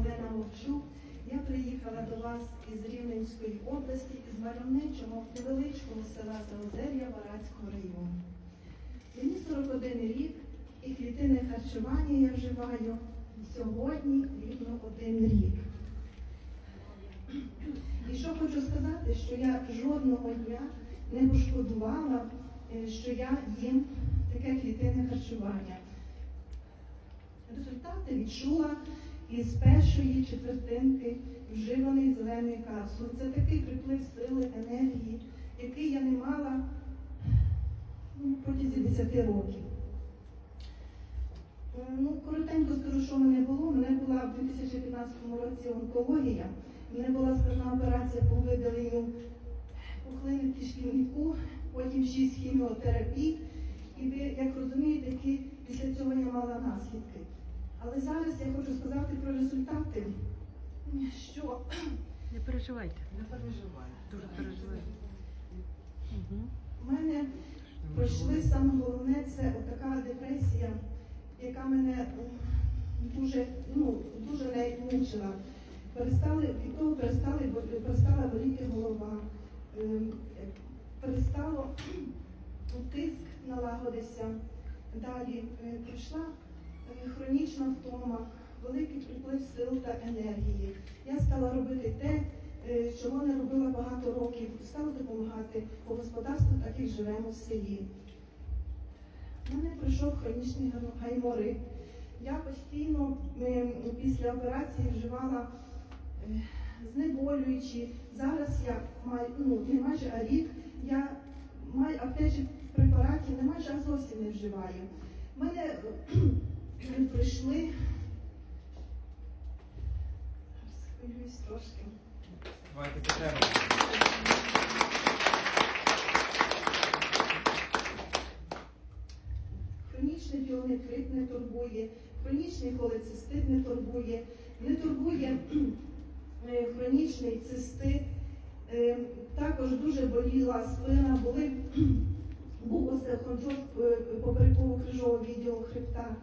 Олена Мовчук. Я приїхала до вас із Рівненської області, із мальовничого невеличкого села Заозер'я Варадського району. Мені 41 рік і клітинне харчування я вживаю сьогодні рівно один рік. І що хочу сказати, що я жодного дня не пошкодувала, е, що я їм таке клітинне харчування. Результати відчула із першої четвертинки вживаної зеленої капсули. Це такий приплив сили, енергії, який я не мала ну, протягом 10 років. Е, Ну, коротенько скажу, що мене було. У мене була в 2015 році онкологія. У мене була складна операція по видаленню пухлини в кишківнику, потім 6 хіміотерапій. І ви, як розумієте, після цього я мала наслідки. Але зараз я хочу сказати про результати, що Не переживайте, Не переживай. дуже переживайте. Угу. в мене пройшли саме головне це така депресія, яка мене дуже, ну, дуже не мучила. Перестали, від того перестали, бо- перестала боліти голова, ем, перестало тиск налагодився. Далі е, прийшла хронічна втома, великий приплив сил та енергії. Я стала робити те, е, чого не робила багато років. Стала допомагати по господарству, так як живемо в селі. У мене пройшов хронічний гаймо- гайморит. Я постійно е, після операції вживала е, знеболюючі. Зараз я маю, ну, не майже а рік, я маю аптечних препаратів, не майже а зовсім не вживаю. У мене е, прийшли. Зараз хвилююсь трошки. Давайте підтримуємо. Хронічний піонефрит не турбує, хронічний холецистит не турбує, не турбує е, хронічний цистит. Е, Також дуже боліла спина, були, був остеохондроз е, попереково-крижового відділу хребта.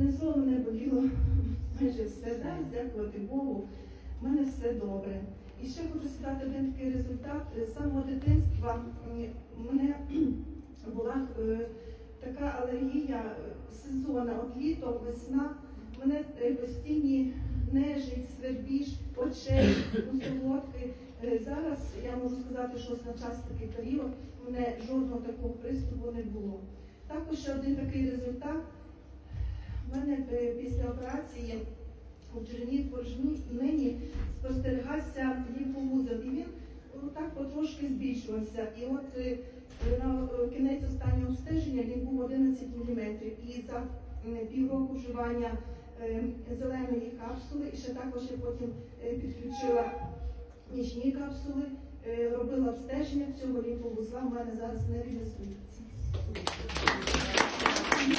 Одним словом, боліло майже все. Зараз, дякувати Богу, в мене все добре. І ще хочу сказати один такий результат. З самого дитинства м, мене була е, така алергія е, сезонна, от літо, весна, в мене е, постійні нежить, свербіж, очей, солодки. Зараз я можу сказати, що на час такий період в мене жодного такого приступу не було. Також ще один такий результат. У мене е, після операції у порожні нині спостерігався лімфовузол, і він ну, так потрошки збільшувався. І от е, на е, кінець останнього обстеження він був 11 мм. І за півроку вживання е, зеленої капсули, і ще також я потім е, підключила нічні капсули, е, робила обстеження цього лімфовузла. У мене зараз не реєструється.